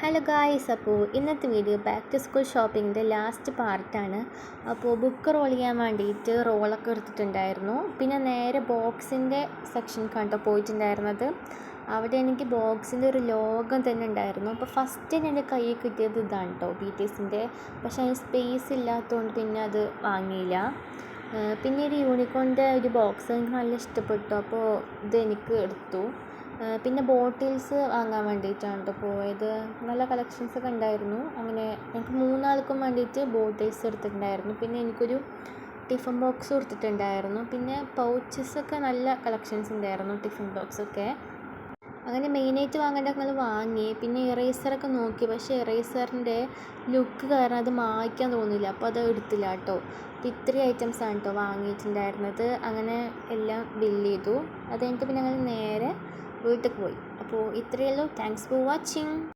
Hello guys അപ്പോൾ ഇന്നത്തെ video back to school ഷോപ്പിങ്ങിന്റെ ലാസ്റ്റ് പാർട്ടാണ് അപ്പോൾ ബുക്ക് റോൾ ചെയ്യാൻ വേണ്ടിയിട്ട് റോളൊക്കെ എടുത്തിട്ടുണ്ടായിരുന്നു. പിന്നെ നേരെ ബോക്സിന്റെ സെക്ഷൻ കണ്ടോ പോയിട്ടുണ്ടായിരുന്നത്? അവിടെ എനിക്ക് ബോക്സിന്റെ ഒരു ലോകം തന്നെ ഉണ്ടായിരുന്നു. അപ്പോൾ ഫസ്റ്റ് എന്റെ കയ്യിൽ കിട്ടിയത് ഇതാണ് കേട്ടോ ബി ടി എസിന്റെ പക്ഷേ അതിന് സ്പേസ് ഇല്ലാത്തതുകൊണ്ട് പിന്നെ അത് വാങ്ങിയില്ല. പിന്നെ ഒരു യൂണിക്കോണിന്റെ ഒരു ബോക്സ് എനിക്ക് നല്ല ഇഷ്ടപ്പെട്ടു. അപ്പോൾ ഇത് എനിക്ക് എടുത്തു. പിന്നെ ബോട്ടിൽസ് വാങ്ങാൻ വേണ്ടിയിട്ടാണ് കേട്ടോ പോയത്. നല്ല കളക്ഷൻസ് ഒക്കെ ഉണ്ടായിരുന്നു. അങ്ങനെ എനിക്ക് മൂന്നാൾക്കും വേണ്ടിയിട്ട് ബോട്ടിൽസ് എടുത്തിട്ടുണ്ടായിരുന്നു. പിന്നെ എനിക്കൊരു ടിഫിൻ ബോക്സ് കൊടുത്തിട്ടുണ്ടായിരുന്നു. പിന്നെ പൗച്ചസ് ഒക്കെ നല്ല കളക്ഷൻസ് ഉണ്ടായിരുന്നു ടിഫിൻ ബോക്സ് ഒക്കെ. അങ്ങനെ മെയിനായിട്ട് വാങ്ങേണ്ട ഞങ്ങൾ വാങ്ങി. പിന്നെ ഇറേസറൊക്കെ നോക്കി. പക്ഷേ ഇറേസറിന്റെ ലുക്ക് കാരണം അത് മായ്ക്കാൻ തോന്നില്ല അപ്പോൾ അത് എടുത്തില്ല കേട്ടോ അപ്പോൾ ഇത്രയും ഐറ്റംസാണ് കേട്ടോ വാങ്ങിയിട്ടുണ്ടായിരുന്നത്. അങ്ങനെ എല്ലാം ബില്ല് ചെയ്തു. അത് കഴിഞ്ഞിട്ട് പിന്നെ ഞങ്ങൾ നേരെ വീട്ടിൽ പോയി. അപ്പോൾ ഇത്രയേ ഉള്ളൂ. Thanks for watching